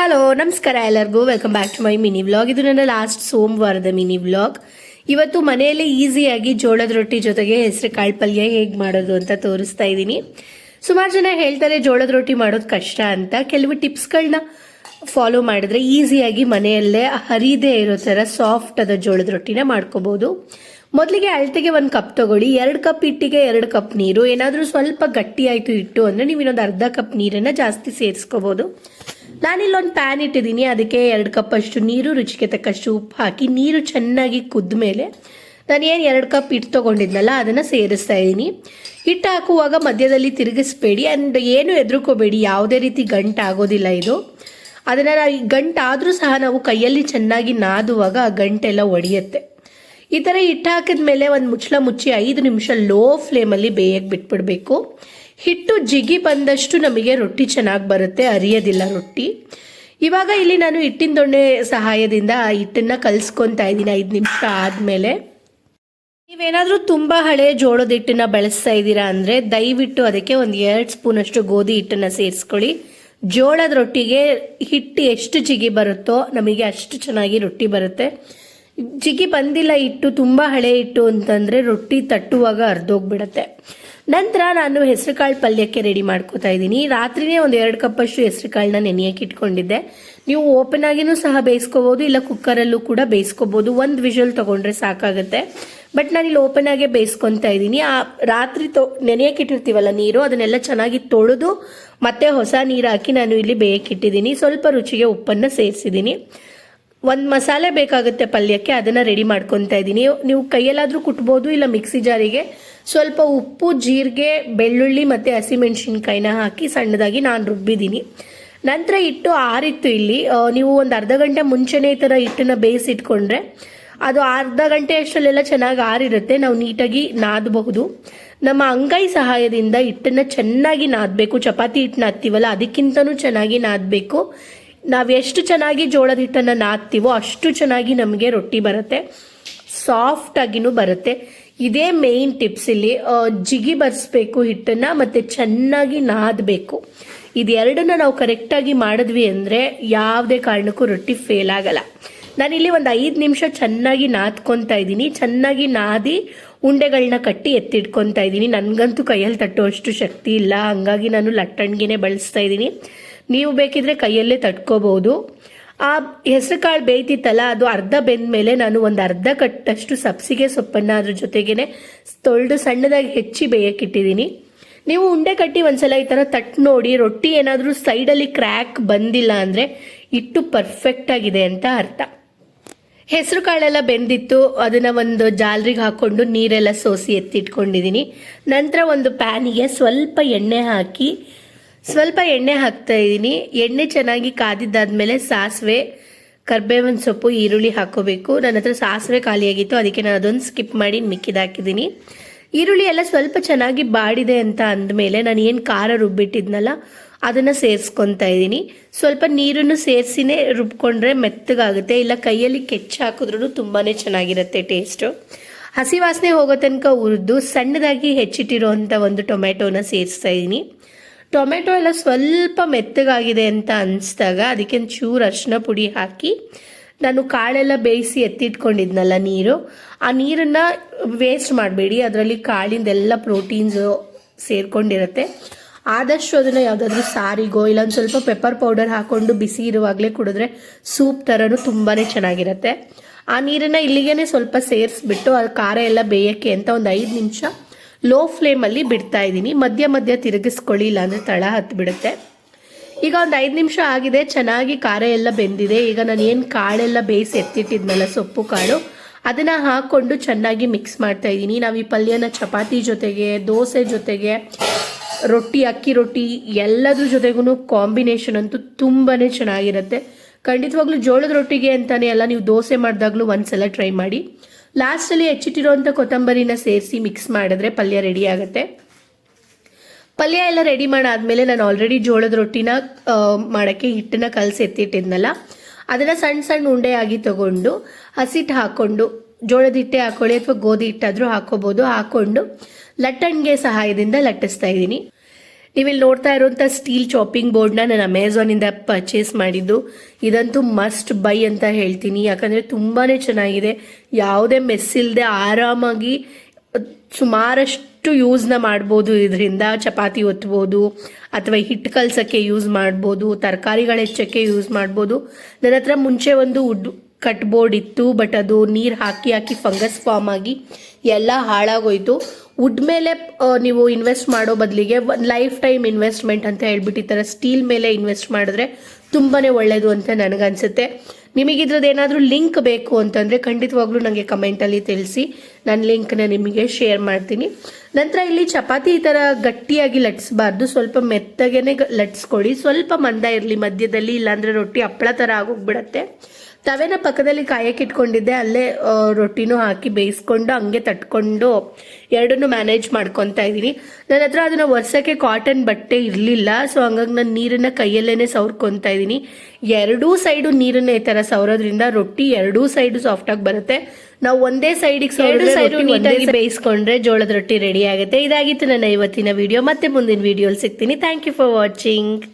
Hello ನಮಸ್ಕಾರ ಎಲ್ಲರಿಗೂ. Welcome back to my mini vlog ಇದು ನನ್ನ ಲಾಸ್ಟ್ ಸೋಮವಾರದ ಮಿನಿ ವ್ಲಾಗ್ ಇವತ್ತು ಮನೆಯಲ್ಲೇ ಈಸಿಯಾಗಿ ಜೋಳದ ರೊಟ್ಟಿ ಜೊತೆಗೆ ಹೆಸರು ಕಾಳು ಪಲ್ಯ ಹೇಗೆ ಮಾಡೋದು ಅಂತ ತೋರಿಸ್ತಾ ಇದ್ದೀನಿ. ಸುಮಾರು ಜನ ಹೇಳ್ತಾರೆ ಜೋಳದ ರೊಟ್ಟಿ ಮಾಡೋದು ಕಷ್ಟ ಅಂತ. ಕೆಲವು ಟಿಪ್ಸ್ಗಳನ್ನ ಫಾಲೋ ಮಾಡಿದ್ರೆ ಈಸಿಯಾಗಿ ಮನೆಯಲ್ಲೇ ಹರಿದೇ ಇರೋ ಥರ ಸಾಫ್ಟ್ ಆದ ಜೋಳದ ರೊಟ್ಟಿನ ಮಾಡ್ಕೋಬೋದು. ಮೊದಲಿಗೆ ಅಳತೆಗೆ ಒಂದು ಕಪ್ ತಗೊಳ್ಳಿ. ಎರಡು ಕಪ್ ಹಿಟ್ಟಿಗೆ ಎರಡು ಕಪ್ ನೀರು. ಏನಾದರೂ ಸ್ವಲ್ಪ ಗಟ್ಟಿ ಆಯಿತು ಹಿಟ್ಟು ಅಂದರೆ ನೀವು ಇನ್ನೊಂದು ಅರ್ಧ ಕಪ್ ನೀರನ್ನು ಜಾಸ್ತಿ ಸೇರಿಸ್ಕೋಬೋದು. ನಾನಿಲ್ಲೊಂದು ಪ್ಯಾನ್ ಇಟ್ಟಿದ್ದೀನಿ. ಅದಕ್ಕೆ ಎರಡು ಕಪ್ ಅಷ್ಟು ನೀರು, ರುಚಿಗೆ ತಕ್ಕಷ್ಟು ಉಪ್ಪು ಹಾಕಿ ನೀರು ಚೆನ್ನಾಗಿ ಕುದ್ದ ಮೇಲೆ ನಾನು ಏನು ಎರಡು ಕಪ್ ಹಿಟ್ಟು ತೊಗೊಂಡಿದ್ನಲ್ಲ, ಅದನ್ನು ಸೇರಿಸ್ತಾ ಇದ್ದೀನಿ. ಹಿಟ್ಟು ಹಾಕುವಾಗ ಮಧ್ಯದಲ್ಲಿ ತಿರುಗಿಸ್ಬೇಡಿ. ಆ್ಯಂಡ್ ಏನು ಎದುರುಕೋಬೇಡಿ ಯಾವುದೇ ರೀತಿ ಗಂಟು ಆಗೋದಿಲ್ಲ ಇದು. ಅದನ್ನು ನಾವು ಈ ಗಂಟಾದರೂ ಸಹ ನಾವು ಕೈಯಲ್ಲಿ ಚೆನ್ನಾಗಿ ನಾದುವಾಗ ಆ ಗಂಟೆಲ್ಲ ಒಡೆಯುತ್ತೆ. ಈ ಥರ ಹಿಟ್ಟು ಹಾಕಿದ ಮೇಲೆ ಒಂದು ಮುಚ್ಚಳ ಮುಚ್ಚಿ ಐದು ನಿಮಿಷ ಲೋ ಫ್ಲೇಮಲ್ಲಿ ಬೇಯಕ್ಕೆ ಬಿಟ್ಬಿಡಬೇಕು. ಹಿಟ್ಟು ಜಿಗಿ ಬಂದಷ್ಟು ನಮಗೆ ರೊಟ್ಟಿ ಚೆನ್ನಾಗಿ ಬರುತ್ತೆ, ಅರಿಯೋದಿಲ್ಲ ರೊಟ್ಟಿ. ಇವಾಗ ಇಲ್ಲಿ ನಾನು ಹಿಟ್ಟಿನ ದೊಣ್ಣೆ ಸಹಾಯದಿಂದ ಆ ಹಿಟ್ಟನ್ನು ಕಲಿಸ್ಕೊತಾ ಇದ್ದೀನಿ, ಐದು ನಿಮಿಷ ಆದಮೇಲೆ. ನೀವೇನಾದರೂ ತುಂಬ ಹಳೆ ಜೋಳದ ಹಿಟ್ಟನ್ನು ಬಳಸ್ತಾ ಇದ್ದೀರಾ ಅಂದರೆ ದಯವಿಟ್ಟು ಅದಕ್ಕೆ ಒಂದು ಎರಡು ಸ್ಪೂನಷ್ಟು ಗೋಧಿ ಹಿಟ್ಟನ್ನು ಸೇರಿಸ್ಕೊಳ್ಳಿ. ಜೋಳದ ರೊಟ್ಟಿಗೆ ಹಿಟ್ಟು ಎಷ್ಟು ಜಿಗಿ ಬರುತ್ತೋ ನಮಗೆ ಅಷ್ಟು ಚೆನ್ನಾಗಿ ರೊಟ್ಟಿ ಬರುತ್ತೆ. ಜಿಗಿ ಬಂದಿಲ್ಲ ಹಿಟ್ಟು, ತುಂಬ ಹಳೆ ಹಿಟ್ಟು ಅಂತಂದರೆ ರೊಟ್ಟಿ ತಟ್ಟುವಾಗ ಅರ್ಧೋಗ್ಬಿಡತ್ತೆ ನಂತರ ನಾನು ಹೆಸರುಕಾಳು ಪಲ್ಯಕ್ಕೆ ರೆಡಿ ಮಾಡ್ಕೋತಾ ಇದ್ದೀನಿ. ರಾತ್ರಿನೇ ಒಂದು ಎರಡು ಕಪ್ಪಷ್ಟು ಹೆಸರುಕಾಳನ್ನ ನೆನೆಯಕ್ಕೆ ಇಟ್ಕೊಂಡಿದ್ದೆ. ನೀವು ಓಪನ್ ಆಗಿನೂ ಸಹ ಬೇಯಿಸ್ಕೋಬೋದು, ಇಲ್ಲ ಕುಕ್ಕರಲ್ಲೂ ಕೂಡ ಬೇಯಿಸ್ಕೋಬೋದು. ಒಂದು ವಿಷಲ್ ತೊಗೊಂಡ್ರೆ ಸಾಕಾಗುತ್ತೆ. ಬಟ್ ನಾನಿಲ್ಲಿ ಓಪನ್ ಆಗೇ ಬೇಯಿಸ್ಕೊತಾ ಇದ್ದೀನಿ. ಆ ರಾತ್ರಿ ತೊ, ನೆನೆಯಕ್ಕೆ ಇಟ್ಟಿರ್ತೀವಲ್ಲ ನೀರು, ಅದನ್ನೆಲ್ಲ ಚೆನ್ನಾಗಿ ತೊಳೆದು ಮತ್ತೆ ಹೊಸ ನೀರು ಹಾಕಿ ನಾನು ಇಲ್ಲಿ ಬೇಯಕ್ಕಿಟ್ಟಿದ್ದೀನಿ ಸ್ವಲ್ಪ ರುಚಿಗೆ ಉಪ್ಪನ್ನು ಸೇರಿಸಿದ್ದೀನಿ. ಒಂದು ಮಸಾಲೆ ಬೇಕಾಗುತ್ತೆ ಪಲ್ಯಕ್ಕೆ, ಅದನ್ನು ರೆಡಿ ಮಾಡ್ಕೊತಾ ಇದ್ದೀನಿ ನೀವು ಕೈಯಲ್ಲಾದರೂ ಕುಟ್ಬೋದು, ಇಲ್ಲ ಮಿಕ್ಸಿ ಜಾರಿಗೆ. ಸ್ವಲ್ಪ ಉಪ್ಪು, ಜೀರಿಗೆ, ಬೆಳ್ಳುಳ್ಳಿ ಮತ್ತು ಹಸಿಮೆಣಸಿನ್ಕಾಯಿನ ಹಾಕಿ ಸಣ್ಣದಾಗಿ ನಾನು ರುಬ್ಬಿದ್ದೀನಿ ನಂತರ ಹಿಟ್ಟು ಆರಿತ್ತು ಇಲ್ಲಿ. ನೀವು ಒಂದು ಅರ್ಧ ಗಂಟೆ ಮುಂಚೆನೇ ಈ ಥರ ಹಿಟ್ಟನ್ನು ಬೇಯಿಸಿಟ್ಕೊಂಡ್ರೆ ಅದು ಅರ್ಧ ಗಂಟೆ ಅಷ್ಟರಲ್ಲೆಲ್ಲ ಚೆನ್ನಾಗಿ ಆರಿರುತ್ತೆ. ನಾವು ನೀಟಾಗಿ ನಾದಬಹುದು. ನಮ್ಮ ಅಂಗೈ ಸಹಾಯದಿಂದ ಹಿಟ್ಟನ್ನು ಚೆನ್ನಾಗಿ ನಾದಬೇಕು. ಚಪಾತಿ ಹಿಟ್ಟು ನಾದ್ತೀವಲ್ಲ ಅದಕ್ಕಿಂತನೂ ಚೆನ್ನಾಗಿ ನಾದಬೇಕು. ನಾವು ಎಷ್ಟು ಚೆನ್ನಾಗಿ ಜೋಳದ ಹಿಟ್ಟನ್ನು ನಾದ್ತೀವೋ ಅಷ್ಟು ಚೆನ್ನಾಗಿ ನಮಗೆ ರೊಟ್ಟಿ ಬರುತ್ತೆ. ಸಾಫ್ಟ್ ಆಗಿನೂ ಬರುತ್ತೆ. ಇದೇ ಮೇಯ್ನ್ ಟಿಪ್ಸ್ ಇಲ್ಲಿ ಜಿಗಿ ಬರ್ಸ್ಬೇಕು ಹಿಟ್ಟನ್ನ ಮತ್ತೆ ಚೆನ್ನಾಗಿ ನಾದಬೇಕು. ಇದೆರಡನ್ನ ನಾವು ಕರೆಕ್ಟಾಗಿ ಮಾಡಿದ್ವಿ ಅಂದರೆ ಯಾವುದೇ ಕಾರಣಕ್ಕೂ ರೊಟ್ಟಿ ಫೇಲ್ ಆಗಲ್ಲ. ನಾನಿಲ್ಲಿ ಒಂದು ಐದು ನಿಮಿಷ ಚೆನ್ನಾಗಿ ನಾದ್ಕೊತಾ ಇದ್ದೀನಿ. ಚೆನ್ನಾಗಿ ನಾದಿ ಉಂಡೆಗಳನ್ನ ಕಟ್ಟಿ ಎತ್ತಿಟ್ಕೊತಾ ಇದ್ದೀನಿ. ನನಗಂತೂ ಕೈಯಲ್ಲಿ ತಟ್ಟುವಷ್ಟು ಶಕ್ತಿ ಇಲ್ಲ. ಹಂಗಾಗಿ ನಾನು ಲಟ್ಟಣಿಗೆನೆ ಬಳಸ್ತಾ ಇದ್ದೀನಿ. ನೀವು ಬೇಕಿದ್ರೆ ಕೈಯಲ್ಲೇ ತಟ್ಕೋಬಹುದು ಆ ಹೆಸರುಕಾಳು ಬೇಯ್ತಿತ್ತಲ್ಲ, ಅದು ಅರ್ಧ ಬೆಂದ ಮೇಲೆ ನಾನು ಒಂದು ಅರ್ಧ ಕಟ್ಟಷ್ಟು ಸಬ್ಸಿಗೆ ಸೊಪ್ಪನ್ನು ಅದ್ರ ಜೊತೆಗೇನೆ ತೊಳೆದು ಸಣ್ಣದಾಗಿ ಹೆಚ್ಚಿ ಬೇಯಕ್ಕಿಟ್ಟಿದ್ದೀನಿ ನೀವು ಉಂಡೆ ಕಟ್ಟಿ ಒಂದ್ಸಲ ಈ ಥರ ತಟ್ ನೋಡಿ, ರೊಟ್ಟಿ ಏನಾದರೂ ಸೈಡಲ್ಲಿ ಕ್ರ್ಯಾಕ್ ಬಂದಿಲ್ಲ ಅಂದರೆ ಇಟ್ಟು ಪರ್ಫೆಕ್ಟ್ ಆಗಿದೆ ಅಂತ ಅರ್ಥ. ಹೆಸರು ಕಾಳೆಲ್ಲ ಬೆಂದಿತ್ತು, ಅದನ್ನ ಒಂದು ಜಾಲ್ರಿಗೆ ಹಾಕೊಂಡು ನೀರೆಲ್ಲ ಸೋಸಿ ಎತ್ತಿಟ್ಕೊಂಡಿದ್ದೀನಿ ನಂತರ ಒಂದು ಪ್ಯಾನಿಗೆ ಸ್ವಲ್ಪ ಎಣ್ಣೆ ಹಾಕಿ ಸ್ವಲ್ಪ ಎಣ್ಣೆ ಹಾಕ್ತಾ ಇದ್ದೀನಿ. ಎಣ್ಣೆ ಚೆನ್ನಾಗಿ ಕಾದಿದ್ದಾದ್ಮೇಲೆ ಸಾಸಿವೆ, ಕರ್ಬೇವಿನ ಸೊಪ್ಪು, ಈರುಳ್ಳಿ ಹಾಕೋಬೇಕು. ನನ್ನ ಹತ್ರ ಸಾಸಿವೆ ಖಾಲಿಯಾಗಿತ್ತು, ಅದಕ್ಕೆ ನಾನು ಅದೊಂದು ಸ್ಕಿಪ್ ಮಾಡಿ ಹಾಕಿದ್ದೀನಿ. ಈರುಳ್ಳಿ ಎಲ್ಲ ಸ್ವಲ್ಪ ಚೆನ್ನಾಗಿ ಬಾಡಿದೆ ಅಂತ ಅಂದಮೇಲೆ ನಾನು ಏನು ಖಾರ ರುಬ್ಬಿಟ್ಟಿದ್ನಲ್ಲ, ಅದನ್ನು ಸೇರಿಸ್ಕೊತಾ ಇದ್ದೀನಿ. ಸ್ವಲ್ಪ ನೀರನ್ನು ಸೇರಿಸಿನೇ ರುಬ್ಕೊಂಡ್ರೆ ಮೆತ್ತಗಾಗುತ್ತೆ. ಇಲ್ಲ, ಕೈಯಲ್ಲಿ ಕೆಚ್ಚ ಹಾಕಿದ್ರೂ ತುಂಬಾ ಚೆನ್ನಾಗಿರುತ್ತೆ ಟೇಸ್ಟು. ಹಸಿ ವಾಸನೆ ಹೋಗೋ ತನಕ ಹುರಿದು ಸಣ್ಣದಾಗಿ ಹೆಚ್ಚಿಟ್ಟಿರೋಂಥ ಒಂದು ಟೊಮೆಟೊನ ಸೇರಿಸ್ತಾ ಇದ್ದೀನಿ. ಟೊಮೆಟೊ ಎಲ್ಲ ಸ್ವಲ್ಪ ಮೆತ್ತಗಾಗಿದೆ ಅಂತ ಅನಿಸ್ದಾಗ ಅದಕ್ಕೆ ಚೂರು ಅರಿಶಿನ ಪುಡಿ ಹಾಕಿ ನಾನು ಕಾಳೆಲ್ಲ ಬೇಯಿಸಿ ಎತ್ತಿಟ್ಕೊಂಡಿದ್ನಲ್ಲ ನೀರು. ಆ ನೀರನ್ನು ವೇಸ್ಟ್ ಮಾಡಬೇಡಿ. ಅದರಲ್ಲಿ ಕಾಳಿಂದೆಲ್ಲ ಪ್ರೋಟೀನ್ಸು ಸೇರ್ಕೊಂಡಿರುತ್ತೆ. ಆದಷ್ಟು ಅದನ್ನು ಯಾವುದಾದ್ರೂ ಸಾರಿಗೋ ಇಲ್ಲ ಒಂದು ಸ್ವಲ್ಪ ಪೆಪ್ಪರ್ ಪೌಡರ್ ಹಾಕೊಂಡು ಬಿಸಿ ಇರುವಾಗಲೇ ಕುಡಿದ್ರೆ ಸೂಪ್ ಥರನೂ ತುಂಬಾ ಚೆನ್ನಾಗಿರುತ್ತೆ. ಆ ನೀರನ್ನು ಇಲ್ಲಿಗೇನೆ ಸ್ವಲ್ಪ ಸೇರಿಸ್ಬಿಟ್ಟು, ಆ ಖಾರ ಎಲ್ಲ ಬೇಯಕ್ಕೆ ಅಂತ ಒಂದು ಐದು ನಿಮಿಷ ಲೋ ಫ್ಲೇಮಲ್ಲಿ ಬಿಡ್ತಾ ಇದ್ದೀನಿ. ಮಧ್ಯ ಮಧ್ಯ ತಿರುಗಿಸ್ಕೊಳ್ಳಿ, ಇಲ್ಲಾಂದರೆ ತಳ ಹತ್ಬಿಡುತ್ತೆ. ಈಗ ಒಂದು ಐದು ನಿಮಿಷ ಆಗಿದೆ. ಚೆನ್ನಾಗಿ ಖಾರ ಎಲ್ಲ ಬೆಂದಿದೆ. ಈಗ ನಾನು ಏನು ಕಾಳೆಲ್ಲ ಬೇಯಿಸಿ ಎತ್ತಿಟ್ಟಿದ್ನಲ್ಲ, ಸೊಪ್ಪು, ಕಾಳು, ಅದನ್ನು ಹಾಕ್ಕೊಂಡು ಚೆನ್ನಾಗಿ ಮಿಕ್ಸ್ ಮಾಡ್ತಾ ಇದ್ದೀನಿ. ನಾವು ಈ ಪಲ್ಯನ ಚಪಾತಿ ಜೊತೆಗೆ, ದೋಸೆ ಜೊತೆಗೆ, ರೊಟ್ಟಿ, ಅಕ್ಕಿ ರೊಟ್ಟಿ, ಎಲ್ಲದ್ರ ಜೊತೆಗೂ ಕಾಂಬಿನೇಷನ್ ಅಂತೂ ತುಂಬಾ ಚೆನ್ನಾಗಿರುತ್ತೆ. ಖಂಡಿತವಾಗ್ಲೂ ಜೋಳದ ರೊಟ್ಟಿಗೆ ಅಂತಾನೆ ಅಲ್ಲ, ನೀವು ದೋಸೆ ಮಾಡಿದಾಗಲೂ ಒಂದ್ಸಲ ಟ್ರೈ ಮಾಡಿ. ಲಾಸ್ಟಲ್ಲಿ ಹೆಚ್ಚಿಟ್ಟಿರೋಂಥ ಕೊತ್ತಂಬರಿನ ಸೇರಿಸಿ ಮಿಕ್ಸ್ ಮಾಡಿದ್ರೆ ಪಲ್ಯ ರೆಡಿ ಆಗುತ್ತೆ. ಪಲ್ಯ ಎಲ್ಲ ರೆಡಿ ಮಾಡಾದ್ಮೇಲೆ ನಾನು ಆಲ್ರೆಡಿ ಜೋಳದ ರೊಟ್ಟಿನ ಮಾಡೋಕ್ಕೆ ಹಿಟ್ಟನ್ನ ಕಲಸಿ ಎತ್ತಿಟ್ಟಿದ್ನಲ್ಲ, ಅದನ್ನು ಸಣ್ಣ ಸಣ್ಣ ಉಂಡೆಯಾಗಿ ತಗೊಂಡು, ಹಸಿಟ್ಟು ಹಾಕ್ಕೊಂಡು ಜೋಳದ ಹಿಟ್ಟೆ ಹಾಕೊಳ್ಳಿ ಅಥವಾ ಗೋಧಿ ಹಿಟ್ಟಾದರೂ ಹಾಕೋಬೋದು ಹಾಕ್ಕೊಂಡು ಲಟ್ಟಣಿಗೆ ಸಹಾಯದಿಂದ ಲಟ್ಟಿಸ್ತಾ ಇದ್ದೀನಿ. ನೀವಿಲ್ಲಿ ನೋಡ್ತಾ ಇರುವಂಥ ಸ್ಟೀಲ್ ಚಾಪಿಂಗ್ ಬೋರ್ಡ್ನ ನಾನು ಅಮೆಝಾನಿಂದ ಪರ್ಚೇಸ್ ಮಾಡಿದ್ದು. ಇದಂತೂ ಮಸ್ಟ್ ಬೈ ಅಂತ ಹೇಳ್ತೀನಿ. ಯಾಕಂದರೆ ತುಂಬಾ ಚೆನ್ನಾಗಿದೆ. ಯಾವುದೇ ಮೆಸ್ ಇಲ್ಲದೆ ಆರಾಮಾಗಿ ಸುಮಾರಷ್ಟು ಯೂಸ್ನ ಮಾಡ್ಬೋದು, ಇದರಿಂದ ಚಪಾತಿ ಒತ್ಬೋದು, ಅಥವಾ ಹಿಟ್ಟು ಕಲ್ಸೋಕ್ಕೆ ಯೂಸ್ ಮಾಡ್ಬೋದು, ತರಕಾರಿಗಳು ಹೆಚ್ಚಕ್ಕೆ ಯೂಸ್ ಮಾಡ್ಬೋದು. ನನ್ನ ಹತ್ರ ಮುಂಚೆ ಒಂದು ವುಡ್ ಕಟ್ ಬೋರ್ಡ್ ಇತ್ತು, ಬಟ್ ಅದು ನೀರು ಹಾಕಿ ಹಾಕಿ ಫಂಗಸ್ ಫಾರ್ಮ್ ಆಗಿ ಎಲ್ಲ ಹಾಳಾಗೋಯ್ತು. ವುಡ್ ಮೇಲೆ ನೀವು ಇನ್ವೆಸ್ಟ್ ಮಾಡೋ ಬದಲಿಗೆ ಒಂದು ಲೈಫ್ ಟೈಮ್ ಇನ್ವೆಸ್ಟ್ಮೆಂಟ್ ಅಂತ ಹೇಳ್ಬಿಟ್ಟು ಈ ಥರ ಸ್ಟೀಲ್ ಮೇಲೆ ಇನ್ವೆಸ್ಟ್ ಮಾಡಿದ್ರೆ ತುಂಬಾ ಒಳ್ಳೆಯದು ಅಂತ ನನಗನ್ಸುತ್ತೆ. ನಿಮಗೆ ಇದ್ರದ್ದು ಏನಾದರೂ ಲಿಂಕ್ ಬೇಕು ಅಂತಂದರೆ ಖಂಡಿತವಾಗ್ಲೂ ನನಗೆ ಕಮೆಂಟಲ್ಲಿ ತಿಳಿಸಿ. ನಾನು ಲಿಂಕ್ನ ನಿಮಗೆ ಶೇರ್ ಮಾಡ್ತೀನಿ. ನಂತರ ಇಲ್ಲಿ ಚಪಾತಿ ಈ ಥರ ಗಟ್ಟಿಯಾಗಿ ಲಟ್ಸ್ಬಾರ್ದು. ಸ್ವಲ್ಪ ಮೆತ್ತಗೆನೆ ಗ- ಲಟ್ಸ್ಕೊಳ್ಳಿ. ಸ್ವಲ್ಪ ಮಂದ ಇರಲಿ ಮಧ್ಯದಲ್ಲಿ, ಇಲ್ಲಾಂದರೆ ರೊಟ್ಟಿ ಹಪ್ಪಳ ಥರ ಆಗೋಗ್ಬಿಡತ್ತೆ. ತವೆನ ಪಕ್ಕದಲ್ಲಿ ಕಾಯಕ್ಕೆ ಇಟ್ಕೊಂಡಿದ್ದೆ ಅಲ್ಲೇ ರೊಟ್ಟಿನೂ ಹಾಕಿ ಬೇಯಿಸ್ಕೊಂಡು ಹಂಗೆ ತಟ್ಕೊಂಡು ಎರಡನ್ನೂ ಮ್ಯಾನೇಜ್ ಮಾಡ್ಕೊತಾ ಇದ್ದೀನಿ. ನನ್ನ ಹತ್ರ ಅದನ್ನ ಒರ್ಸಕ್ಕೆ ಕಾಟನ್ ಬಟ್ಟೆ ಇರಲಿಲ್ಲ ಸೊ ಹಂಗಾಗಿ ನಾನು ನೀರನ್ನ ಕೈಯಲ್ಲೇನೆ ಸವರ್ಕೊತಾ ಇದ್ದೀನಿ. ಎರಡೂ ಸೈಡು ನೀರನ್ನ ಈ ಥರ ಸವರೋದ್ರಿಂದ ರೊಟ್ಟಿ ಎರಡೂ ಸೈಡು ಸಾಫ್ಟಾಗಿ ಬರುತ್ತೆ. ನಾವು ಒಂದೇ ಸೈಡಿಗೆ ಎರಡು ಸೈಡು ನೀಟಾಗಿ ಬೇಯಿಸ್ಕೊಂಡ್ರೆ ಜೋಳದ ರೊಟ್ಟಿ ರೆಡಿ ಆಗುತ್ತೆ. ಇದಾಗಿತ್ತು ನನ್ನ ಇವತ್ತಿನ ವಿಡಿಯೋ ಮತ್ತೆ ಮುಂದಿನ ವಿಡಿಯೋಲಿ ಸಿಗ್ತೀನಿ. Thank you for watching